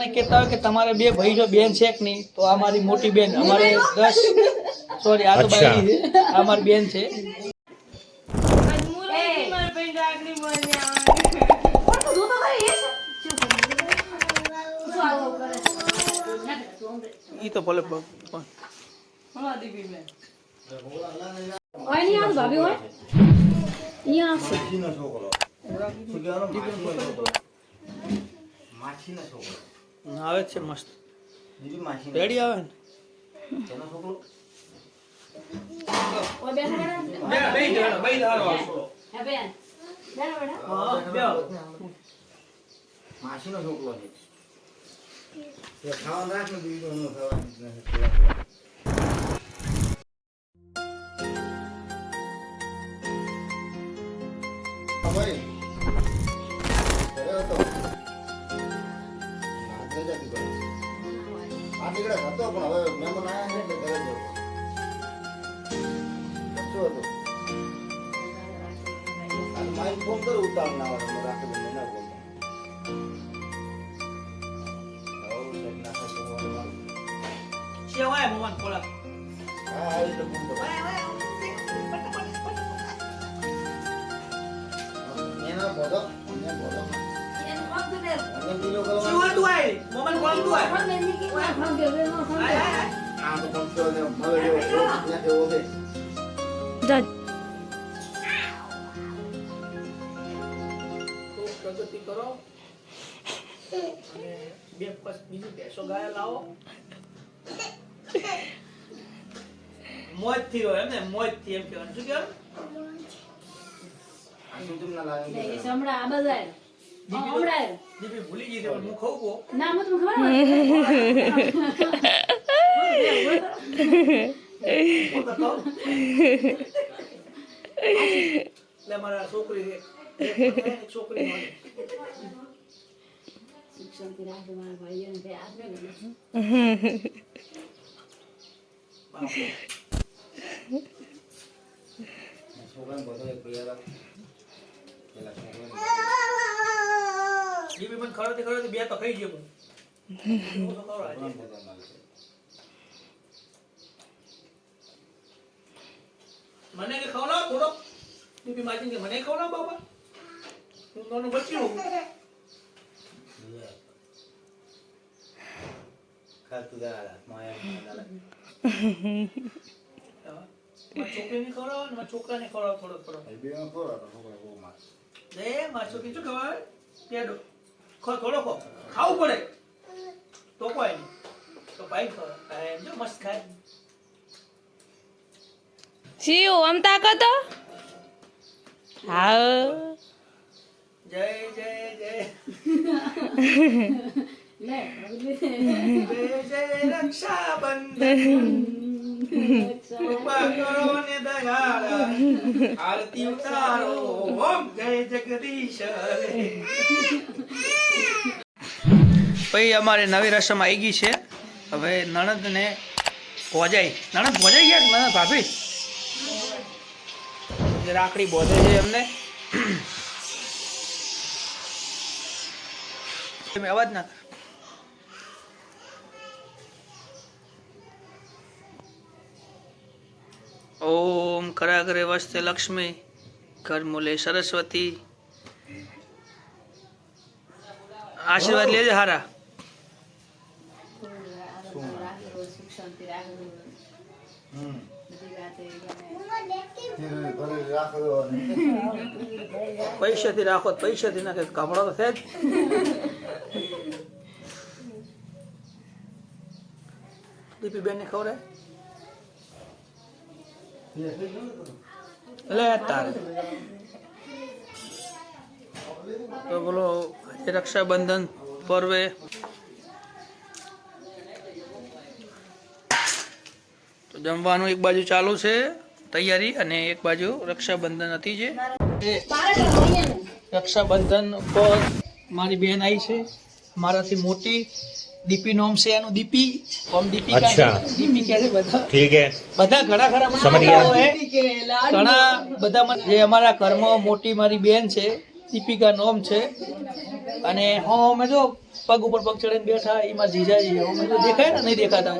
કહેતા હોય કે તમારે બે ભાઈ જો બેન છે કે નહીં તો અમારી મોટી બેન અમારે દસ સોરી આ તો. બાઈ છે. આ મારી બેન છે. ઈ તો ભલે ભાભી હોય? અહીંયા આવશે આવે છે મસ્ત. રેડી આવે ને? બેન હા બે માસીનો છોકરો છે. ખાવાનું રાખ ને બીજું ખાવાનું ભાઈ. નીકળે હતો પણ હવે મહેમાન આયા છે એટલે ઘરે જતો. શું હતું? માઇક ફોન કરું ઉતાવળ ના આવે તો રાખી દઉં, ના બોલતો. હવ, સાહેબ ના થાય તો હું મારું. સેવાય મોહન ખોળા હા, આવી રીતે ફોન કરું. એનો બોલો, એને બોલો. એનું કામ તો દે એને બીજો કરવાનો. ના બે નો ને પ્રગતિ કરો. અને પસ બીજું ભેંસો ગાય લાવો. મોજથી રહો એમ ને મોજથી એમ કહેવાનું. શું કહેવાનું? આ શું તમને લાગે? હમણાં આ આયા. દીપી ભૂલી ગઈ હું ખાઉં કો ના મને તમને ખબર હું મારા છોકરી છે એક છોકરી મારી. શિક્ષણથી રાખજો મારા ભાઈઓને બે હાથ મેં ગમે. બાપરે. છોકરાને બધો એક પૈયા પેલા ખવડાવતી ખવડાવતી બે તો ખાઈ ગયો હું હું. મને કે ખવડાવ થોડો. બીબી માજી કે મને ખવડાવ બાબા હું નાનું બચ્યું ખાતું લાગે. મારી છોકરીને ખવડાવો ને છોકરાને ખવડાવો થોડો થોડો એ બેમાં ખોરો હતો, માર. છોકરી શું ખવાય પેડો. ખો થોડો ખો ખાવું પડે. તો કોઈ નહીં. તો ભાઈ એમ જો મસ્ત ખાય શિવ આમ કતો હા. જય જય જય. લે, જય જય રક્ષાબંધન. કૃપા કરો ને દયાળા. આરતી ઉતારો. ઓમ જય જગદીશ. ભાઈ, અમારે નવી રસમ આવી ગઈ છે. હવે નણંદને ભોજાઈ. નણંદ ભોજાઈ ગયા નણદ ભાભી? રાખડી બોધે છે એમને. તમે અવાજ ના ઓમ ઓમ કરાગરે વસ્તે લક્ષ્મી, ઘર મૂલે સરસ્વતી. આશીર્વાદ લેજે હારા. શિક્ષણથી રાખજો. હમ. પૈસાથી રાખો પૈસા પૈસાથી નાખે કપડો તો છે જ દીપી બેન ને ખબર લે તારે તો બોલો રક્ષાબંધન પર્વે જમવાનું એક બાજુ ચાલુ છે તૈયારી અને એક બાજુ રક્ષાબંધન હતી જે. રક્ષાબંધન પર મારી બહેન આવી છે. મારાથી મોટી દીપી નોમ છે એનું દીપી. ઓમ દીપી દીપી કહે બધા? ઠીક હે બધા ઘણા ઘણા સમજી ગયા ઘણા બધા જે અમારા કર્મ મોટી મારી બહેન છે દીપિકા નોમ છે. અને હો અમે જો પગ ઉપર પગ ચડીને બેઠા એમાં જીજાજી અમે તો દેખાય ને નહીં દેખાતા.